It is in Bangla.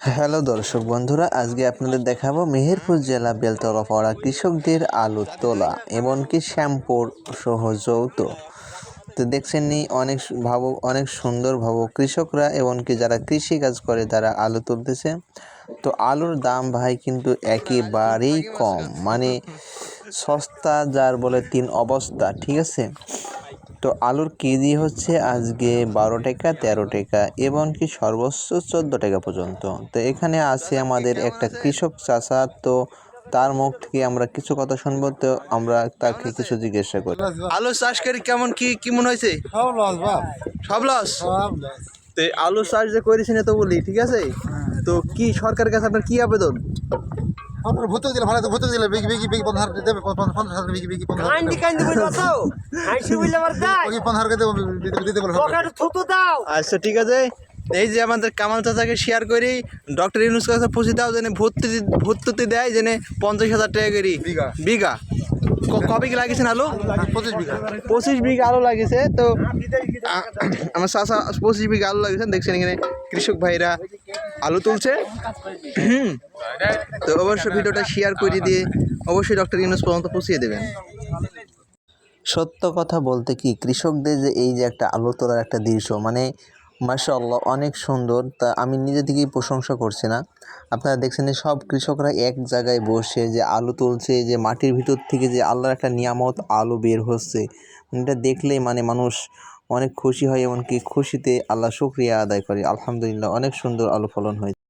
হ্যালো দর্শক বন্ধুরা, আজকে আপনাদের দেখাবো মেহেরপুর জেলা বেলতলা পাড়া কৃষকদের আলু তোলা এমনকি শ্যাম্পুর সহ যৌথ। তো দেখছেন নি অনেক ভাবো, অনেক সুন্দর ভাবো, কৃষকরা এমনকি যারা কৃষি কাজ করে তারা আলু তুলতেছে। তো আলুর দাম ভাই কিন্তু একেবারেই কম মানে সস্তা যার বলে তিন অবস্থা, ঠিক আছে? তো আলুর কেজি হচ্ছে আজকে বারো টাকা তেরো টাকা এমনকি সর্বোচ্চ চোদ্দ টাকা পর্যন্ত। তো এখানে আছে আমাদের একটা কৃষক চাষা তো তার মুখ থেকে আমরা কিছু কথা শুনব তো আমরা তাকে কিছু জিজ্ঞাসা করি। আলু চাষ করে কেমন কি কি মনে হয়েছে? সব লস সব লস তো আলু চাষ যে করেছেন তো বলি ঠিক আছে? তো কি সরকারের কাছে আপনার কি আবেদন? আপনার ভূত দিলে ভালো পনেরো হাজার দেবে পনেরো পঞ্চাশ হাজার বিঘি বিঘি পনেরো কান্দি কান্দি বই দাও। হাসি বইলে আবার দাই বিঘি পনেরো হাজার দেবো দিতে- দিতে বলে পকেটে থুতু দাও। আচ্ছা ঠিক আছে। এই যে আমাদের কামাল চাচাকে শেয়ার করি ডক্টর ইউনুস কাছে পৌঁছে দাও যেন ভর্তি ভর্তুতি দেয় যেন পঞ্চাশ হাজার টাকা করি। বিঘা। বিঘা। ক- কবে কি লাগিয়েছেন আলু? পঁচিশ বিঘা। পঁচিশ বিঘা আলু লাগিয়েছে তো আমার চাচা পঁচিশ বিঘা আলু লাগিয়েছেন দেখছেন এখানে কৃষক ভাইরা। আলু তুলছে। হুম। তো অবশ্যই ভিডিওটা শেয়ার করে দিয়ে অবশ্যই ডক্টর ইউনুস পর্যন্ত পৌঁছিয়ে দেবেন। সত্য কথা বলতে কি, কৃষকদের যে এই যে একটা আলু তোলার একটা দৃশ্য মানে মাশাআল্লাহ অনেক সুন্দর, তা আমি নিজে থেকেই প্রশংসা করছি না। আপনারা দেখছেন সব কৃষকরা এক জায়গায় বসে যে আলু তুলছে, যে মাটির ভিতর থেকে যে আল্লাহর একটা নিয়ামত আলু বের হচ্ছে। এটা দেখলেই মানে মানুষ অনেক খুশি হয়, এমনকি খুশিতে আল্লাহ শুক্রিয়া আদায় করে। আলহামদুলিল্লাহ, অনেক সুন্দর আলো ফলন হয়েছে।